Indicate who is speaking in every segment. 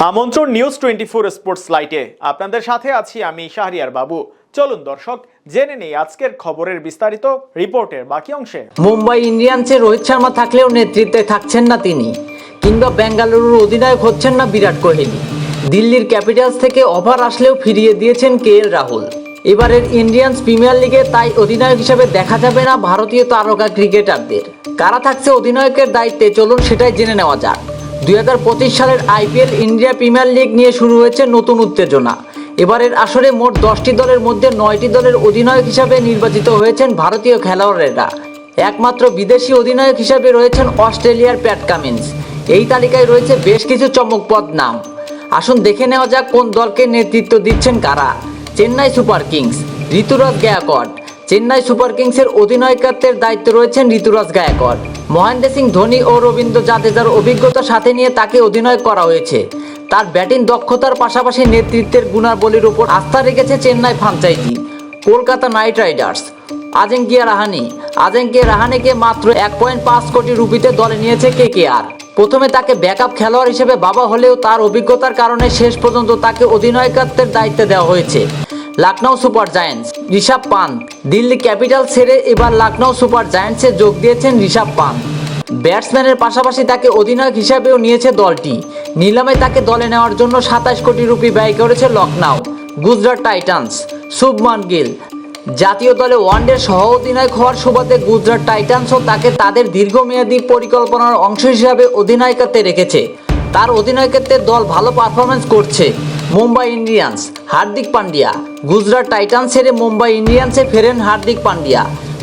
Speaker 1: আমন্ত্রণ news twenty four sports লাইটে আপনাদের সাথে আছি আমি শাহরিয়ার বাবু। চলুন দর্শক, জেনে নেই আজকের খবরের বিস্তারিত রিপোর্টের বাকি অংশে।
Speaker 2: মুম্বাই ইন্ডিয়ান্সের রোহিত শর্মা থাকলেও নেতৃত্বে থাকছেন না তিনি। কিংবা বেঙ্গালুরুর অধিনায়ক হচ্ছেন না বিরাট কোহলি। দিল্লির ক্যাপিটালস থেকে অফার আসলেও ফিরিয়ে দিয়েছেন কে এল রাহুল। এবারের ইন্ডিয়ান্স প্রিমিয়ার লিগে তাই অধিনায়ক হিসেবে দেখা যাবে না ভারতীয় তারকা ক্রিকেটারদের। কারা থাকছে অধিনায়কের দায়িত্বে? চলুন সেটাই জেনে নেওয়া যাক। দুই হাজার পঁচিশ সালের আইপিএল ইন্ডিয়া প্রিমিয়ার লিগ নিয়ে শুরু হয়েছে নতুন উত্তেজনা। এবারের আসরে মোট দশটি দলের মধ্যে নয়টি দলের অধিনায়ক হিসাবে নির্বাচিত হয়েছেন ভারতীয় খেলোয়াড়েরা। একমাত্র বিদেশি অধিনায়ক হিসাবে রয়েছেন অস্ট্রেলিয়ার প্যাট কামিন্স। এই তালিকায় রয়েছে বেশ কিছু চমকপদ নাম। আসুন দেখে নেওয়া যাক কোন দলকে নেতৃত্ব দিচ্ছেন কারা। Chennai super kings, Ruturaj Gaikwad Chennai super কিংসের অধিনায়কত্বের দায়িত্ব রয়েছেন ঋতুরাজ গায়াকড মহেন্দ্র সিং ধোনি ও রবীন্দ্র জাদেজার অভিজ্ঞতা সাথে নিয়ে তাকে অধিনায়ক করা হয়েছে। তার ব্যাটিং দক্ষতার পাশাপাশি নেতৃত্বের গুণাবলীর উপর আস্থা রেখেছে Chennai franchise, Kolkata knight riders. Ajinkya Rahane, Ajinkya রাহানিকে মাত্র এক পয়েন্ট পাঁচ কোটি রুপিতে দলে নিয়েছে কে কে আর প্রথমে তাকে ব্যাকআপ খেলোয়াড় হিসেবে বাবা হলেও তার অভিজ্ঞতার কারণে শেষ পর্যন্ত তাকে অধিনায়কত্বের দায়িত্ব দেওয়া হয়েছে। Lucknow super giants. Rishabh Pant, Delhi capital ছেড়ে এবার লখনৌ সুপার জায়ান্টসে যোগ দিয়েছেন ঋষভ পান্ত। ব্যাটসম্যানের পাশাপাশি তাকে অধিনায়ক হিসাবেও নিয়েছে দলটি। নিলামে তাকে দলে নেওয়ার জন্য সাতাশ কোটি রুপি ব্যয় করেছে লখনৌ। গুজরাট টাইটান্স, শুভমান গিল। জাতীয় দলে ওয়ানডে সহ অধিনায়ক হওয়ার সুবাদে গুজরাট টাইটান্সও তাকে তাদের দীর্ঘমেয়াদী পরিকল্পনার অংশ হিসাবে অধিনায়কত্বে রেখেছে। তার অধিনায়কত্বের দল ভালো পারফরমেন্স করছে। মুম্বাই ইন্ডিয়ান্স, হার্দিক পান্ডিয়া গুজরাট টাইটান্স ছেড়ে মুম্বাই ইন্ডিয়ান্সে ফেরেন হার্দিক পান্ডিয়া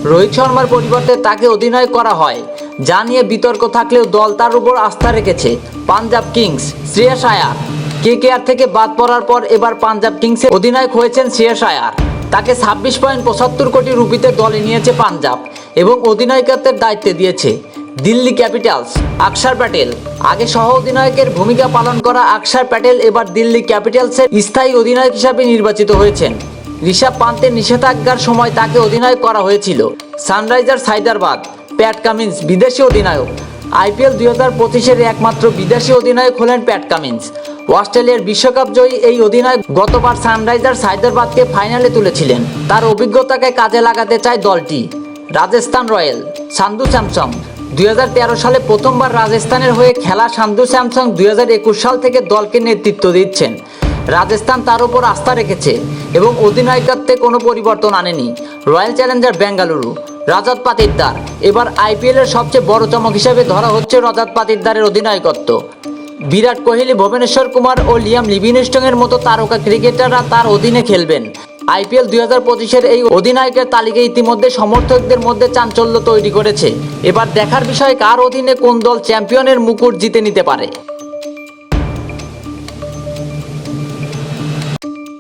Speaker 2: রোহিত শর্মার পরিবর্তে তাকে অধিনায়ক করা হয়। যা নিয়ে বিতর্ক থাকলেও দল তার উপর আস্থা রেখেছে। পাঞ্জাব কিংস শ্রেয়াস আয়ার কেকেআর থেকে বাদ পড়ার পর এবার পাঞ্জাব কিংসের অধিনায়ক হয়েছেন শ্রেয়াস আয়ার তাকে ছাব্বিশ পয়েন্ট পঁচাত্তর কোটি রুপিতে দলে নিয়েছে পাঞ্জাব এবং অধিনায়কত্বের দায়িত্বে দিয়েছে। দিল্লি ক্যাপিটালস, আকসার প্যাটেল। আগে সহ অধিনায়কের ভূমিকা পালন করা আকসার প্যাটেল এবার দিল্লি ক্যাপিটালসের স্থায়ী অধিনায়ক হিসাবে নির্বাচিত হয়েছেন। ঋষভ পান্তের নিষেধাজ্ঞার সময় তাকে অধিনায়ক করা হয়েছিল। সানরাইজার্স হায়দ্রাবাদ প্যাট কামিন্স বিদেশি অধিনায়ক। আইপিএল দুই হাজার পঁচিশের একমাত্র বিদেশি অধিনায়ক হলেন প্যাট কামিন্স। অস্ট্রেলিয়ার বিশ্বকাপ জয়ী এই অধিনায়ক গতবার সানরাইজার্স হায়দ্রাবাদকে ফাইনালে তুলেছিলেন। তার অভিজ্ঞতাকে কাজে লাগাতে চায় দলটি। Rajasthan royal Sanju Samson. দুই হাজার তেরো সালে প্রথমবার রাজস্থানের হয়ে খেলা সান্ধু স্যামসং দুই সাল থেকে দলকে নেতৃত্ব দিচ্ছেন। রাজস্থান তার উপর আস্থা রেখেছে এবং অধিনায়কত্বে কোনো পরিবর্তন আনেনি। রয়্যাল চ্যালেঞ্জার বেঙ্গালুরু রাজাত পাতিদ্দার এবার আইপিএলের সবচেয়ে বড় চমক হিসেবে ধরা হচ্ছে রজাত পাতিদ্দারের অধিনায়কত্ব। বিরাট কোহলি, ভুবনেশ্বর কুমার ও লিয়াম লিভিনস্টং এর মতো তারকা ক্রিকেটাররা তার অধীনে খেলবেন। আইপিএল দুই হাজার পঁচিশের এই অধিনায়কের তালিকা ইতিমধ্যে সমর্থকদের মধ্যে চাঞ্চল্য তৈরি করেছে। এবার দেখার বিষয় কার অধীনে কোন দল চ্যাম্পিয়নের মুকুট জিতে নিতে পারে।